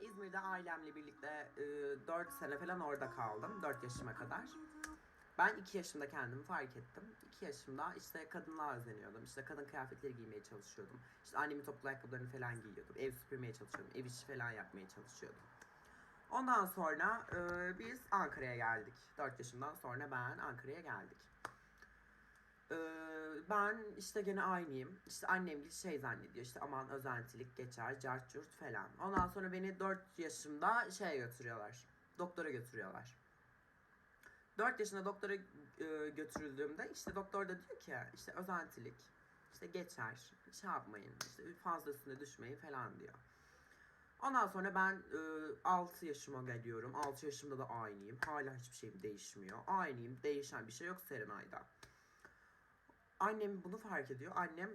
İzmir'de ailemle birlikte e, 4 sene falan orada kaldım. 4 yaşıma kadar. Ben 2 yaşımda kendimi fark ettim. 2 yaşımda işte kadınlığa özeniyordum. İşte kadın kıyafetleri giymeye çalışıyordum. İşte annemin topuklu ayakkabılarını falan giyiyordum. Ev süpürmeye çalışıyordum. Ev işi falan yapmaya çalışıyordum. Ondan sonra e, biz Ankara'ya geldik. 4 yaşımdan sonra ben Ankara'ya geldik. Ben işte gene aynıyım. İşte annem gibi şey zannediyor. İşte aman özentilik geçer, cart falan. Ondan sonra beni 4 yaşımda şeye götürüyorlar. Doktora götürüyorlar. 4 yaşında doktora e, götürüldüğümde işte doktor da diyor ki işte özentilik işte geçer şey yapmayın işte fazla üstüne düşmeyin falan diyor. Ondan sonra ben e, 6 yaşıma geliyorum. 6 yaşımda da aynıyım. Hala hiçbir şeyim değişmiyor. Aynıyım. Değişen bir şey yok Serenay'da. Annem bunu fark ediyor. Annem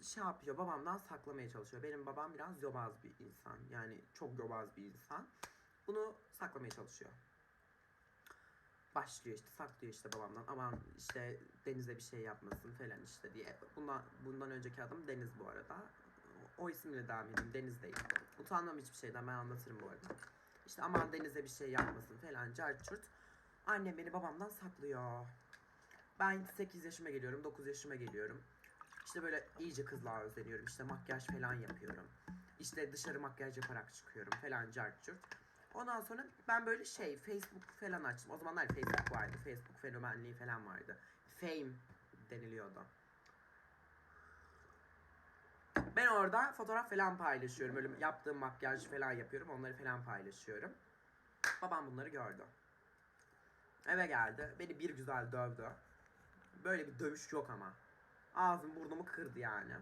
şey yapıyor. Babamdan saklamaya çalışıyor. Benim babam biraz yobaz bir insan. Yani çok yobaz bir insan. Bunu saklamaya çalışıyor başlıyor işte saklıyor işte babamdan aman işte Deniz'e bir şey yapmasın falan işte diye. Bundan, bundan önceki adım Deniz bu arada. O isimle devam edeyim Deniz değil. Utanmam hiçbir şeyden ben anlatırım bu arada. İşte aman Deniz'e bir şey yapmasın falan carçurt. Annem beni babamdan saklıyor. Ben 8 yaşıma geliyorum 9 yaşıma geliyorum. İşte böyle iyice kızlığa özeniyorum. İşte makyaj falan yapıyorum. İşte dışarı makyaj yaparak çıkıyorum falan carçurt. Ondan sonra ben böyle şey Facebook falan açtım. O zamanlar Facebook vardı. Facebook fenomenliği falan vardı. Fame deniliyordu. Ben orada fotoğraf falan paylaşıyorum. Böyle yaptığım makyaj falan yapıyorum. Onları falan paylaşıyorum. Babam bunları gördü. Eve geldi. Beni bir güzel dövdü. Böyle bir dövüş yok ama. Ağzım burnumu kırdı yani.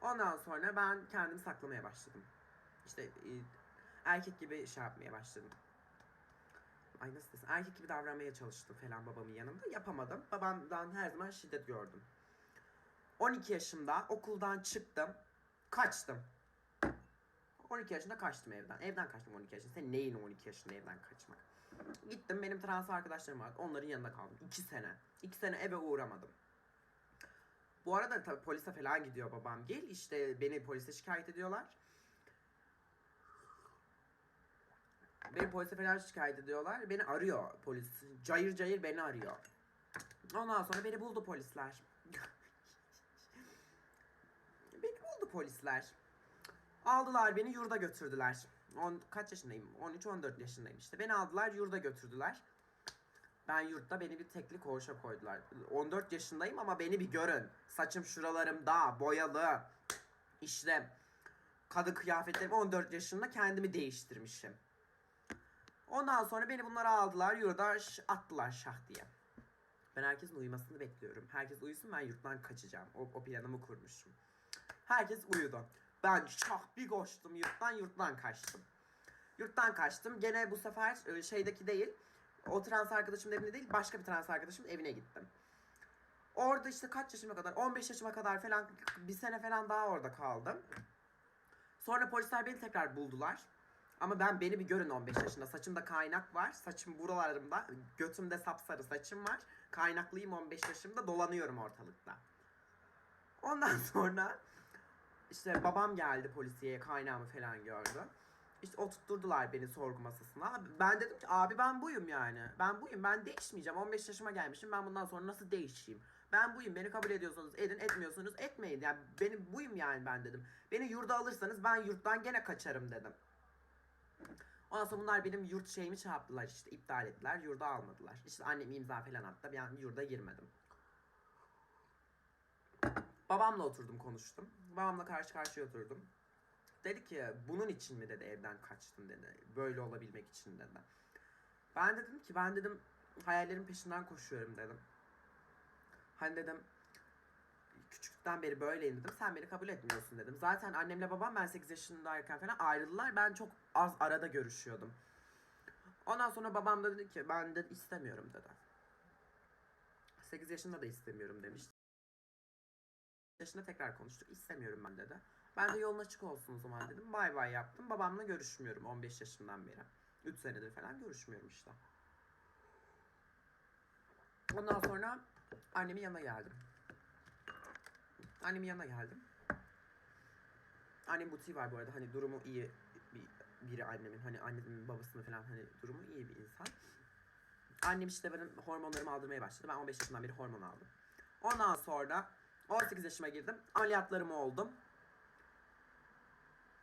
Ondan sonra ben kendimi saklamaya başladım. İşte e, erkek gibi şey yapmaya başladım. Ay nasıl desem erkek gibi davranmaya çalıştım falan babamın yanında. Yapamadım. Babamdan her zaman şiddet gördüm. 12 yaşımda okuldan çıktım. Kaçtım. 12 yaşında kaçtım evden. Evden kaçtım 12 yaşında. Senin neyin 12 yaşında evden kaçmak? Gittim benim trans arkadaşlarım vardı. Onların yanında kaldım. 2 sene. 2 sene eve uğramadım. Bu arada tabii polise falan gidiyor babam. Gel işte beni polise şikayet ediyorlar. Beni polise falan şikayet ediyorlar. Beni arıyor polis. Cayır cayır beni arıyor. Ondan sonra beni buldu polisler. beni buldu polisler. Aldılar beni yurda götürdüler. On, kaç yaşındayım? 13-14 yaşındayım işte. Beni aldılar yurda götürdüler. Ben yurtta beni bir tekli koğuşa koydular. 14 yaşındayım ama beni bir görün. Saçım şuralarımda boyalı. İşte kadın kıyafetlerim 14 yaşında kendimi değiştirmişim. Ondan sonra beni bunlara aldılar yurda attılar şah diye. Ben herkesin uyumasını bekliyorum. Herkes uyusun ben yurttan kaçacağım. O, o planımı kurmuşum. Herkes uyudu. Ben şah bir koştum yurttan yurttan kaçtım. Yurttan kaçtım. Gene bu sefer e, şeydeki değil. O trans arkadaşımın evine değil başka bir trans arkadaşımın evine gittim. Orada işte kaç yaşıma kadar 15 yaşıma kadar falan bir sene falan daha orada kaldım. Sonra polisler beni tekrar buldular. Ama ben beni bir görün 15 yaşında. Saçımda kaynak var. Saçım buralarımda. Götümde sapsarı saçım var. Kaynaklıyım 15 yaşımda. Dolanıyorum ortalıkta. Ondan sonra işte babam geldi polisiye kaynağımı falan gördü. İşte oturtturdular beni sorgu masasına. Ben dedim ki abi ben buyum yani. Ben buyum ben değişmeyeceğim. 15 yaşıma gelmişim ben bundan sonra nasıl değişeyim? Ben buyum beni kabul ediyorsanız edin etmiyorsanız etmeyin. Yani beni buyum yani ben dedim. Beni yurda alırsanız ben yurttan gene kaçarım dedim. Ondan sonra bunlar benim yurt şeyimi şey yaptılar işte iptal ettiler. Yurda almadılar. İşte annem imza falan attı. Ben yurda girmedim. Babamla oturdum konuştum. Babamla karşı karşıya oturdum. Dedi ki bunun için mi dedi evden kaçtın dedi. Böyle olabilmek için dedi. Ben dedim ki ben dedim hayallerin peşinden koşuyorum dedim. Hani dedim küçüklükten beri böyleyim dedim. Sen beni kabul etmiyorsun dedim. Zaten annemle babam ben 8 yaşındayken falan ayrıldılar. Ben çok az arada görüşüyordum. Ondan sonra babam da dedi ki ben de istemiyorum dedi. 8 yaşında da istemiyorum demişti. Yaşında tekrar konuştuk. İstemiyorum ben dedi. Ben de yolun açık olsun o zaman dedim. Bay bay yaptım. Babamla görüşmüyorum 15 yaşından beri. 3 senedir falan görüşmüyorum işte. Ondan sonra annemin yanına geldim. Annemin yanına geldim. Annem butiği var bu arada. Hani durumu iyi bir biri annemin. Hani annemin babasının falan hani durumu iyi bir insan. Annem işte benim hormonlarımı aldırmaya başladı. Ben 15 yaşından beri hormon aldım. Ondan sonra 18 yaşıma girdim. Ameliyatlarımı oldum.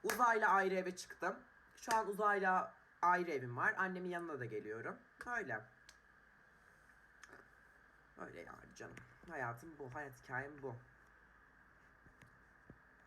Uzayla ayrı eve çıktım. Şu an uzayla ayrı evim var. Annemin yanına da geliyorum. Öyle. Öyle yani canım. Hayatım bu. Hayat hikayem bu.